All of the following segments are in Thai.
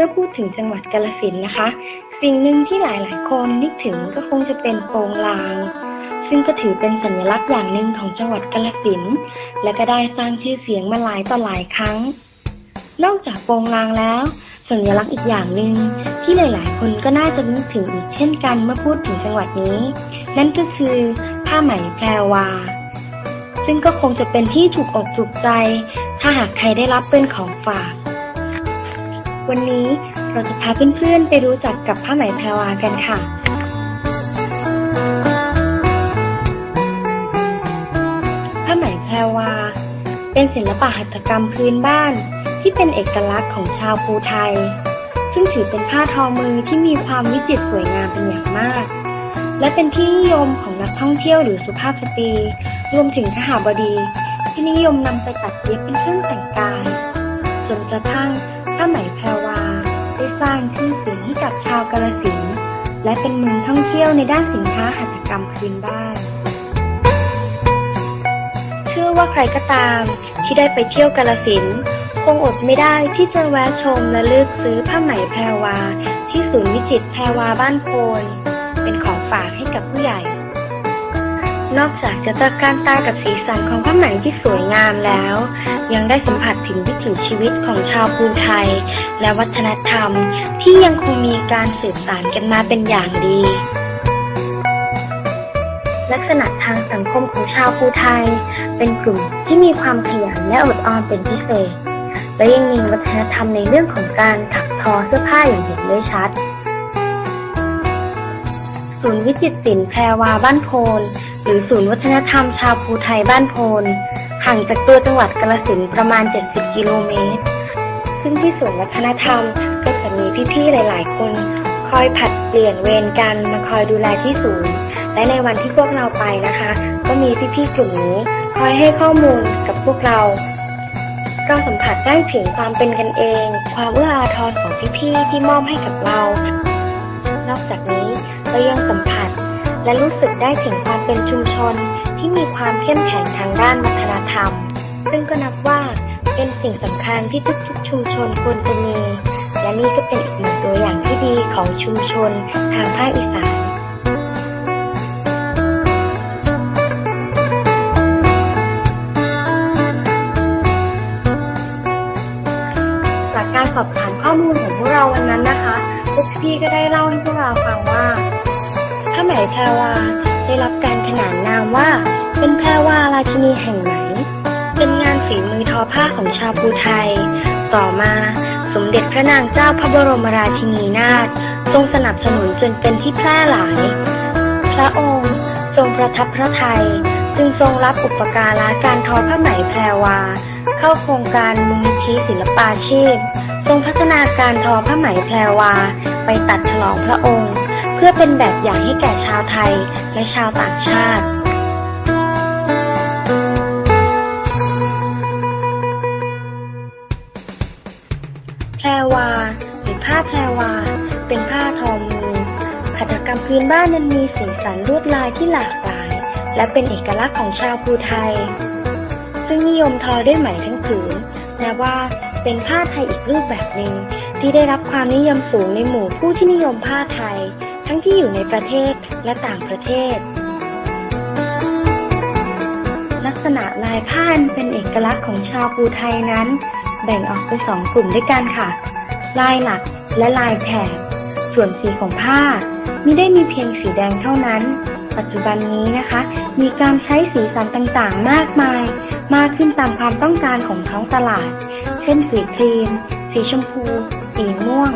มื่อพูดถึงจังหวัดกาฬสินนะคะ สิ่งหนึ่งที่หลาย ๆ คนนึกถึงก็คงจะเป็นโปงลาง ซึ่งก็ถือเป็นสัญลักษณ์อย่างหนึ่งของจังหวัดกาฬสินและก็ได้สร้างชื่อเสียงมาหลายต่อหลายครั้ง นอกจากโปงลางแล้ว สัญลักษณ์อีกอย่างหนึ่งที่หลาย ๆ คนก็น่าจะนึกถึงอีกเช่นกันเมื่อพูดถึงจังหวัดนี้ นั่นก็คือผ้าไหมแพรวา ซึ่งก็คงจะเป็นที่ถูกอกถูกใจ ถ้าหากใครได้รับเป็นของฝาก วันนี้เราจะพาเพื่อนๆไปรู้จักกับผ้าไหมแพรวากันค่ะ ผ้าไหมแพรวา เป็นศิลปะหัตถกรรมพื้นบ้านที่เป็นเอกลักษณ์ของชาวภูไทย ซึ่งถือเป็นผ้าทอมือที่มีความวิจิตรสวยงามเป็นอย่างมาก และเป็นที่นิยมของนักท่องเที่ยวหรือสุภาพสตรี รวมถึงขหาบดี ที่นิยมนำไปตัดเย็บเป็นเครื่องแต่งกาย จนกระทั่ง ผ้าไหมแพรวาได้สร้างชื่อเสียงให้กับชาวกาฬสินธุ์และเป็นเมืองท่องเที่ยวในด้านสินค้าหัตถกรรมพื้นบ้านเชื่อว่าใครก็ตามที่ได้ไปเที่ยวกาฬสินธุ์คงอดไม่ได้ที่จะแวะชมและเลือกซื้อผ้าไหมแพรวา ที่ศูนย์วิจิตรแพรวาบ้านโพนเป็นของฝากให้กับผู้ใหญ่ นอกจากจะตะการตากับสีสันของผ้าไหมที่สวยงามแล้ว ยังได้สัมผัสถึงวิถีชีวิตของชาวภูไทย และวัฒนธรรมที่ยังคงมีการสืบสานกันมาเป็นอย่างดี ลักษณะทางสังคมของชาวภูไทย เป็นกลุ่มที่มีความขยันและอดออมเป็นพิเศษ และยังมีวัฒนธรรมในเรื่องของการถักทอเสื้อผ้าอย่างเห็นได้ชัด ศูนย์วิจิตรศิลป์แพรวาบ้านโพนหรือศูนย์วัฒนธรรมชาวภูไทยบ้านโพน ห่างจากตัวจังหวัดกาฬสินประมาณ 70 กิโลเมตร ซึ่งที่ศูนย์วัฒนธรรมก็จะมีพี่ๆหลาย ๆ คน คอยผัดเปลี่ยนเวรกันมาคอยดูแลที่ศูนย์ และในวันที่พวกเราไปนะคะ ก็มีพี่ๆกลุ่มนี้คอยให้ข้อมูลกับพวกเราเราสัมผัสได้ถึงความเป็นกันเอง ความเอื้ออาทรของพี่ๆที่มอบให้กับเรา นอกจากนี้เรายังสัมผัส และรู้สึกได้ถึงความเป็นชุมชนที่มีความเข้มแข็งทางด้านวัฒนธรรม ซึ่งก็นับว่าเป็นสิ่งสำคัญที่ทุกๆชุมชนควรจะมี และนี่ก็เป็นอีกหนึ่งตัวอย่างที่ดีของชุมชนทางภาคอีสานจากการสอบถามข้อมูลของพวกเราวันนั้นนะคะพวกพี่ก็ได้เล่าให้พวกเราฟังว่า ผ้าไหมแพรวาได้รับการขนานนามว่า เป็นแพรวาราชินีแห่งไหม เป็นงานฝีมือทอผ้าของชาวภูไทย ต่อมาสมเด็จพระนางเจ้าพระบรมราชินีนาถทรงสนับสนุนจนเป็นที่แพร่หลาย พระองค์ทรงประทับพระไทยจึงทรงรับอุปการะการทอผ้าไหมแพรวา เข้าโครงการมูลนิธิศิลปาชีพ ทรงพัฒนาการทอผ้าไหมแพรวา ไปตัดฉลองพระองค์ เพื่อเป็นแบบอย่างให้แก่ชาวไทยและชาวต่างชาติแพรวาหรือผ้าแพรวา เป็นผ้าทอมือหัตถกรรมพื้นบ้านนั้นมีสีสันลวดลายที่หลากหลาย และเป็นเอกลักษณ์ของชาวภูไทย ซึ่งนิยมทอด้วยไหมทั้งผืนนับว่าเป็นผ้าไทยอีกรูปแบบหนึ่งที่ได้รับความนิยมสูงในหมู่ผู้ที่นิยมผ้าไทย ทั้งที่อยู่ในประเทศและต่างประเทศ ลักษณะลายผ้าอันเป็นเอกลักษณ์ของชาวภูไทยนั้น แบ่งออกเป็นสองกลุ่มด้วยกันค่ะ ลายหลักและลายแถบส่วนสีของผ้าไม่ได้มีเพียงสีแดงเท่านั้น ปัจจุบันนี้นะคะ มีการใช้สีสันต่างๆ มากมาย มากขึ้นตามความต้องการของท้องตลาด เช่นสีครีม สีชมพู สีม่วง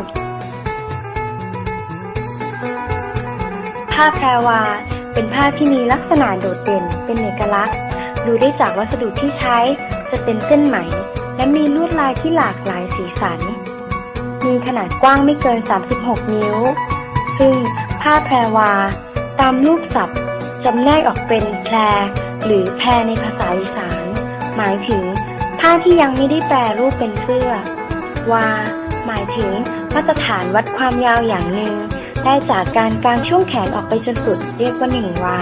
ผ้าแพรวา เป็นผ้าที่มีลักษณะโดดเด่น เป็นเอกลักษณ์ ดูได้จากวัสดุที่ใช้ จะเป็นเส้นไหม และมีลวดลายที่หลากหลายสีสัน มีขนาดกว้างไม่เกิน 36 นิ้ว ซึ่งผ้าแพรวา ตามรูปศัพท์จำแนกออกเป็นแพร หรือแพรในภาษาอีสาน หมายถึง ผ้าที่ยังไม่ได้แปรรูปเป็นเสื้อ วา หมายถึงมาตรฐานวัดความยาวอย่างหนึ่ง ได้จากการกางช่วงแขนออกไปจนสุดเรียกว่าหนึ่งวา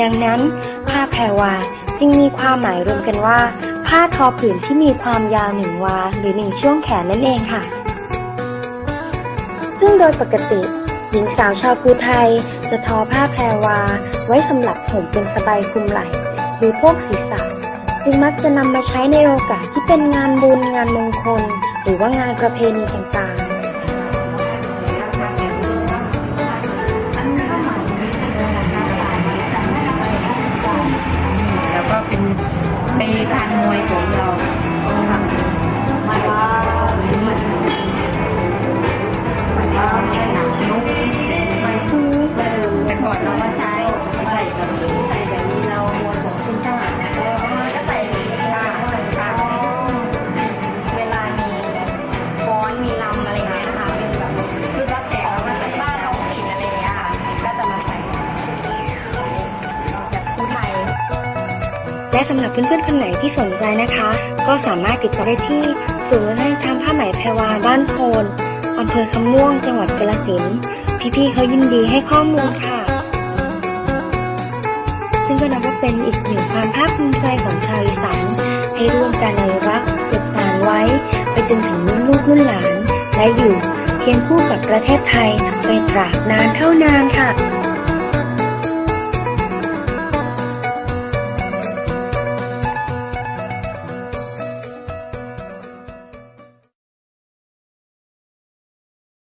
ดังนั้น ผ้าแพรวาจึงมีความหมายรวมกันว่า ผ้าทอผืนที่มีความยาวหนึ่งวา หรือหนึ่งช่วงแขนนั่นเองค่ะ ซึ่งโดยปกติ หญิงสาวชาวภูไทย จะทอผ้าแพรวา ไว้สำหรับห่มเป็นสบายคลุมไหล่หรือโพกศีรษะจึงมักจะนำมาใช้ในโอกาสที่เป็นงานบุญงานมงคล หรือว่างานประเพณีต่างๆ และสำหรับเพื่อนๆคนไหนที่สนใจนะคะ ก็สามารถติดต่อได้ที่ศูนย์วัฒนธรรมผ้าไหมแพรวาบ้านโพนอำเภอคำม่วงจังหวัดกาฬสินธุ์พี่ๆเขายินดีให้ข้อมูลค่ะ ซึ่งก็นับว่าเป็นอีกหนึ่งความภาคภูมิใจของชาวอีสานให้ร่วมกันอนุรักษ์สืบสานไว้ ไปจนถึงรุ่นลูกรุ่นหลาน และอยู่เคียงคู่กับประเทศไทยไปตราบนานเท่านานค่ะ